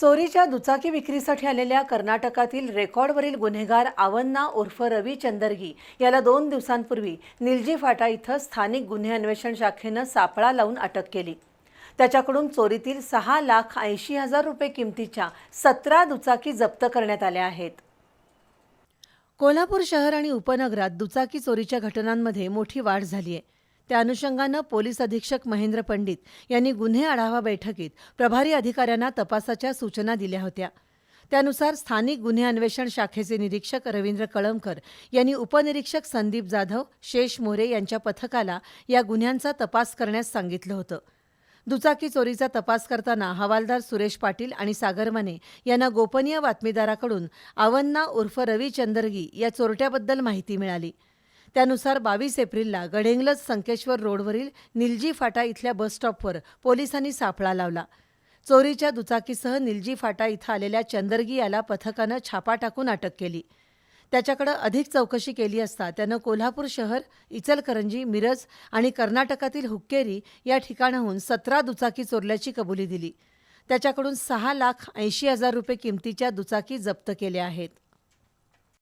चोरीच्या दुचाकी विक्रीसाठी आलेल्या कर्नाटकातील रेकॉर्डवरील गुन्हेगार आवन्ना उर्फ रवी चंदरगी याला दोन दिवसांपूर्वी निलजी फाटा इथं स्थानिक गुन्हे अन्वेषण शाखेनं सापळा लावून अटक केली. त्याच्याकडून चोरीतील सहा लाख ऐंशी हजार रुपये किमतीच्या सतरा दुचाकी जप्त करण्यात आल्या आहेत. कोल्हापूर शहर आणि उपनगरात दुचाकी चोरीच्या घटनांमध्ये मोठी वाढ झाली आहे. त्या अनुषंगानं पोलीस अधीक्षक महेंद्र पंडित यांनी गुन्हे आढावा बैठकीत प्रभारी अधिकाऱ्यांना तपासाच्या सूचना दिल्या होत्या. त्यानुसार स्थानिक गुन्हे अन्वेषण शाखेचे निरीक्षक रवींद्र कळमकर यांनी उपनिरीक्षक संदीप जाधव शेष मोरे यांच्या पथकाला या गुन्ह्यांचा तपास करण्यास सांगितलं होतं. दुचाकी चोरीचा तपास करताना हवालदार सुरेश पाटील आणि सागरमने यांना गोपनीय बातमीदाराकडून आवन्ना उर्फ रवी चंदरगी या चोरट्याबद्दल माहिती मिळाली. त्यानुसार बावीस एप्रिलला गडेंगलज संकेश्वर रोडवरील निलजी फाटा इथल्या बसस्टॉपवर पोलिसांनी सापळा लावला. चोरीच्या दुचाकीसह निलजी फाटा इथं आलेल्या चंदरगी याला पथकानं छापा टाकून अटक केली. त्याच्याकडे अधिक चौकशी केली असता त्यानं कोल्हापूर शहर इचलकरंजी मिरज आणि कर्नाटकातील हुक्केरी या ठिकाणाहून सतरा दुचाकी चोरल्याची कबुली दिली. त्याच्याकडून सहा लाख ऐंशी हजार रुपये किमतीच्या दुचाकी जप्त केल्या आहेत.